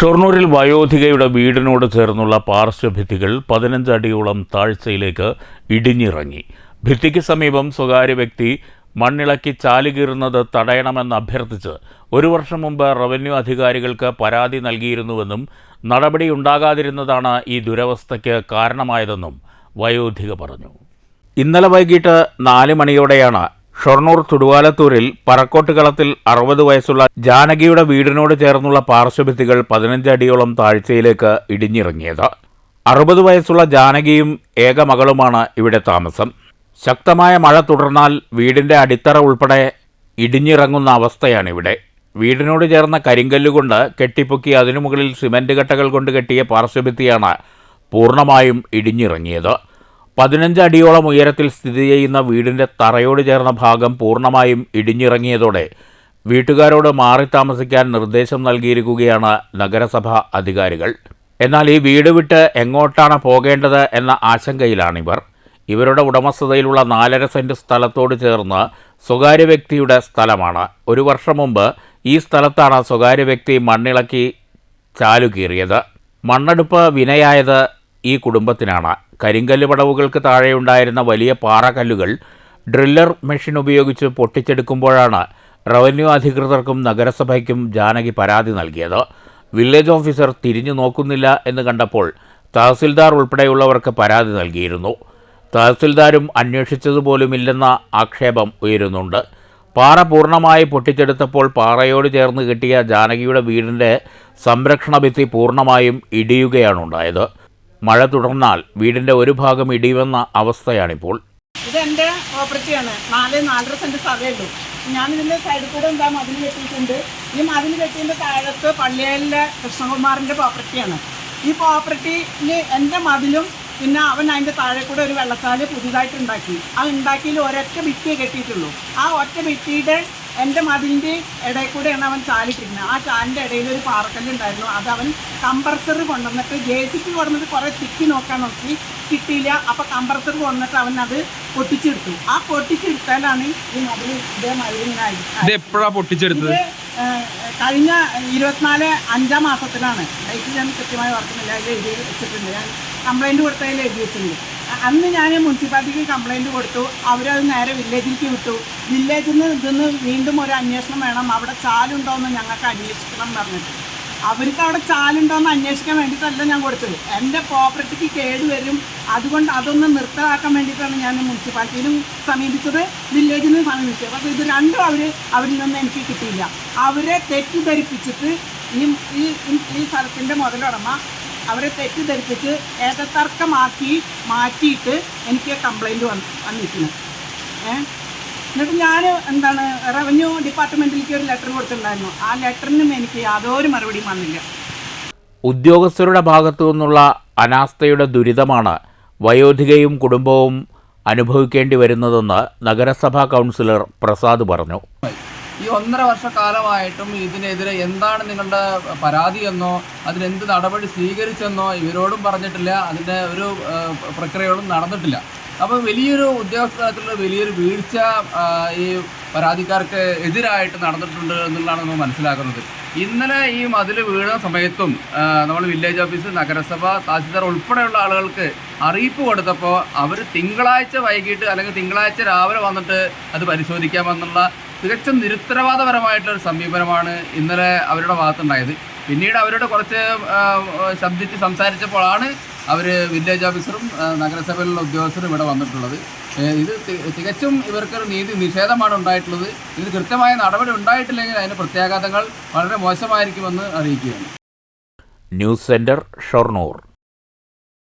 ഷൊർണൂരിൽ വയോധികയുടെ വീടിനോട് ചേർന്നുള്ള പാർശ്വഭിത്തികൾ പതിനഞ്ച് അടിയോളം താഴ്ചയിലേക്ക് ഇടിഞ്ഞിറങ്ങി. ഭിത്തിക്ക് സമീപം സ്വകാര്യ വ്യക്തി മണ്ണിളക്കി ചാലുകീറുന്നത് തടയണമെന്ന് അഭ്യർത്ഥിച്ച് ഒരു വർഷം മുമ്പ് റവന്യൂ അധികാരികൾക്ക് പരാതി നൽകിയിരുന്നുവെന്നും നടപടി ഉണ്ടാകാതിരുന്നതാണ് ഈ ദുരവസ്ഥയ്ക്ക് കാരണമായതെന്നും വയോധിക പറഞ്ഞു. ഇന്നലെ വൈകിട്ട് നാല് മണിയോടെയാണ് ഷൊർണൂർ തുടുവാലത്തൂരിൽ പറക്കോട്ടുകളത്തിൽ അറുപത് വയസ്സുള്ള ജാനകിയുടെ വീടിനോട് ചേർന്നുള്ള പാർശ്വഭിത്തികൾ പതിനഞ്ചടിയോളം താഴ്ചയിലേക്ക് ഇടിഞ്ഞിറങ്ങിയത്. അറുപത് വയസ്സുള്ള ജാനകിയും ഏക മകളുമാണ് ഇവിടെ താമസം. ശക്തമായ മഴ തുടർന്നാൽ വീടിന്റെ അടിത്തറ ഉൾപ്പെടെ ഇടിഞ്ഞിറങ്ങുന്ന അവസ്ഥയാണിവിടെ. വീടിനോട് ചേർന്ന കരിങ്കല്ലുകൊണ്ട് കെട്ടിപ്പൊക്കി അതിനു മുകളിൽ സിമന്റ് കട്ടകൾ കൊണ്ട് കെട്ടിയ പാർശ്വഭിത്തിയാണ് പൂർണമായും ഇടിഞ്ഞിറങ്ങിയത്. പതിനഞ്ച് അടിയോളം ഉയരത്തിൽ സ്ഥിതി ചെയ്യുന്ന വീടിന്റെ തറയോട് ചേർന്ന ഭാഗം പൂർണമായും ഇടിഞ്ഞിറങ്ങിയതോടെ വീട്ടുകാരോട് മാറി താമസിക്കാൻ നിർദ്ദേശം നൽകിയിരിക്കുകയാണ് നഗരസഭ അധികാരികൾ. എന്നാൽ ഈ വീട് വിട്ട് എങ്ങോട്ടാണ് പോകേണ്ടത് എന്ന ആശങ്കയിലാണിവർ. ഇവരുടെ ഉടമസ്ഥതയിലുള്ള നാലര സെന്റ് സ്ഥലത്തോട് ചേർന്ന് സ്വകാര്യ വ്യക്തിയുടെ സ്ഥലമാണ്. ഒരു വർഷം മുമ്പ് ഈ സ്ഥലത്താണ് സ്വകാര്യ വ്യക്തി മണ്ണിളക്കി ചാലുകീറിയത്. മണ്ണെടുപ്പ് വിനയായത് ഈ കുടുംബത്തിനാണ്. കരിങ്കല്ല് പടവുകൾക്ക് താഴെയുണ്ടായിരുന്ന വലിയ പാറക്കല്ലുകൾ ഡ്രില്ലർ മെഷീൻ ഉപയോഗിച്ച് പൊട്ടിച്ചെടുക്കുമ്പോഴാണ് റവന്യൂ അധികൃതർക്കും നഗരസഭയ്ക്കും ജാനകി പരാതി നൽകിയത്. വില്ലേജ് ഓഫീസർ തിരിഞ്ഞു നോക്കുന്നില്ല എന്ന് കണ്ടപ്പോൾ തഹസിൽദാർ ഉൾപ്പെടെയുള്ളവർക്ക് പരാതി നൽകിയിരുന്നു. തഹസിൽദാരും അന്വേഷിച്ചതുപോലുമില്ലെന്ന ആക്ഷേപം ഉയരുന്നുണ്ട്. പാറ പൂർണമായി പൊട്ടിച്ചെടുത്തപ്പോൾ പാറയോട് ചേർന്ന് കിട്ടിയ ജാനകിയുടെ വീടിന്റെ സംരക്ഷണ ഭിത്തി പൂർണമായും ഇടിയുകയാണുണ്ടായത്. മഴ തുടർന്നാൽ വീടിന്റെ ഒരു ഭാഗം ഇടിയുമെന്ന അവസ്ഥയാണിപ്പോൾ. ഇത് എന്റെ പ്രോപ്പർട്ടിയാണ് നാല് നാലര സെന്റ് സ്ഥലമേ ഞാൻ ഇതിന്റെ സൈഡിൽ കൂടെ എന്താ മതിൽ കെട്ടിയിട്ടുണ്ട്? ഈ മതിൽ കെട്ടിയതിന്റെ താഴത്ത് പള്ളിയിലെ കൃഷ്ണകുമാറിന്റെ പ്രോപ്പർട്ടിയാണ് ഈ പ്രോപ്പർട്ടിയിൽ എന്റെ മതിലും പിന്നെ അവൻ അതിന്റെ താഴെ കൂടെ ഒരു വെള്ളച്ചാൽ പുതിയതായിട്ട് ഉണ്ടാക്കി. ആ ഉണ്ടാക്കിയിൽ ഒരൊറ്റ ഭിത്തിയെ കെട്ടിയിട്ടുള്ളൂ. ആ ഒറ്റ ഭിത്തിയുടെ എന്റെ മതിലിന്റെ ഇടയിൽ കൂടെയാണ് അവൻ ചാലിട്ടിരുന്നത്. ആ ചാലിന്റെ ഇടയിൽ ഒരു പാറക്കല്ലുണ്ടായിരുന്നു അത് അവൻ കമ്പ്രസർ കൊണ്ടുവന്നിട്ട് ജെ സി പി കൊണ്ടുവന്നിട്ട് കുറേ തിക്കി നോക്കാൻ നോക്കി കിട്ടിയില്ല. അപ്പോൾ കമ്പ്രസർ കൊണ്ടുവന്നിട്ട് അവൻ അത് പൊട്ടിച്ചെടുത്തു. ആ പൊട്ടിച്ചെടുത്താലാണ് ഈ മതിൽ ഇതേ ഇങ്ങനെ എപ്പോഴാണ് പൊട്ടിച്ചെടുത്തത്? കഴിഞ്ഞ ഇരുപത്തിനാല് അഞ്ചാം മാസത്തിലാണ്. ഡേറ്റ് ഞാൻ കൃത്യമായി ഓർക്കുന്നില്ല. അതിൽ എഴുതി വെച്ചിട്ടുണ്ട്. ഞാൻ കംപ്ലൈന്റ് കൊടുത്തതിൽ എഴുതി വെച്ചിട്ടുണ്ട്. അന്ന് ഞാൻ മുനിസിപ്പാലിറ്റിക്ക് കംപ്ലൈന്റ് കൊടുത്തു. അവരത് നേരെ വില്ലേജിലേക്ക് വിട്ടു. വില്ലേജിൽ നിന്ന് ഇതിന്ന് വീണ്ടും ഒരു അന്വേഷണം വേണം. അവിടെ ചാലുണ്ടോ എന്ന് ഞങ്ങൾക്ക് അന്വേഷിക്കണം പറഞ്ഞിട്ട്. അവർക്ക് അവിടെ ചാലുണ്ടോ എന്ന് അന്വേഷിക്കാൻ വേണ്ടിയിട്ടല്ല ഞാൻ കൊടുത്തത്. എന്റെ പ്രോപ്പർട്ടിക്ക് കേട് വരും. അതുകൊണ്ട് അതൊന്ന് നിർത്തലാക്കാൻ വേണ്ടിയിട്ടാണ് ഞാൻ മുനിസിപ്പാലിറ്റിയിലും സമീപിച്ചത് വില്ലേജിനും സമീപിച്ചത്. പക്ഷേ ഇത് രണ്ടും അവർ അവരിൽ നിന്ന് എനിക്ക് കിട്ടിയില്ല. അവരെ തെറ്റിദ്ധരിപ്പിച്ചിട്ട് ഈ- ഈ സ്ഥലത്തിന്റെ മുതലുടമ അവരെ തെറ്റിദ്ധരിപ്പിച്ച് ഏകതർക്കമാക്കി മാറ്റിയിട്ട് എനിക്ക് കംപ്ലൈന്റ് വന്ന് വന്നിരിക്കുന്നത് ഏഹ് എന്നിട്ട് ഞാൻ എന്താണ് റവന്യൂ ഡിപ്പാർട്ട്മെന്റിലേക്ക് ഒരു ലെറ്റർ കൊടുത്തിട്ടുണ്ടായിരുന്നു. ആ ലെറ്ററിനും എനിക്ക് യാതൊരു മറുപടിയും വന്നില്ല. ഉദ്യോഗസ്ഥരുടെ ഭാഗത്തു നിന്നുള്ള അനാസ്ഥയുടെ ദുരിതമാണ് വയോധികയും കുടുംബവും അനുഭവിക്കേണ്ടി വരുന്നതെന്ന് നഗരസഭാ കൗൺസിലർ പ്രസാദ് പറഞ്ഞു. ഈ ഒന്നര വർഷക്കാലമായിട്ടും ഇതിനെതിരെ എന്താണ് നിങ്ങളുടെ പരാതി എന്നോ അതിനെന്ത് നടപടി സ്വീകരിച്ചെന്നോ ഇവരോടും പറഞ്ഞിട്ടില്ല. അതിന്റെ ഒരു പ്രക്രിയകളും നടന്നിട്ടില്ല. അപ്പോൾ വലിയൊരു ഉദ്യോഗസ്ഥത്തിലുള്ള വലിയൊരു വീഴ്ച ഈ പരാതിക്കാർക്ക് എതിരായിട്ട് നടന്നിട്ടുണ്ട് എന്നുള്ളതാണ് നമ്മൾ മനസ്സിലാക്കുന്നത്. ഇന്നലെ ഈ മതിൽ വീഴുന്ന സമയത്തും നമ്മൾ വില്ലേജ് ഓഫീസ് നഗരസഭ തഹസിൽദാർ ഉൾപ്പെടെയുള്ള ആളുകൾക്ക് അറിയിപ്പ് കൊടുത്തപ്പോൾ അവർ തിങ്കളാഴ്ച വൈകിട്ട് അല്ലെങ്കിൽ തിങ്കളാഴ്ച രാവിലെ വന്നിട്ട് അത് പരിശോധിക്കാമെന്നുള്ള തികച്ചും നിരുത്തരവാദപരമായിട്ടുള്ള ഒരു സമീപനമാണ് ഇന്നലെ അവരുടെ ഭാഗത്തുണ്ടായത്. പിന്നീട് അവരോട് കുറച്ച് ശബ്ദിച്ച് സംസാരിച്ചപ്പോഴാണ് അവർ വില്ലേജ് ഓഫീസറും നഗരസഭയിലുള്ള ഉദ്യോഗസ്ഥരും ഇവിടെ വന്നിട്ടുള്ളത്. ഇത് തികച്ചും ഇവർക്കൊരു നീതി നിഷേധമാണ് ഉണ്ടായിട്ടുള്ളത്. ഇതിന് കൃത്യമായ നടപടി ഉണ്ടായിട്ടില്ലെങ്കിൽ അതിന് പ്രത്യാഘാതങ്ങൾ വളരെ മോശമായിരിക്കുമെന്ന് അറിയിക്കുകയാണ്. News centre Shoranur.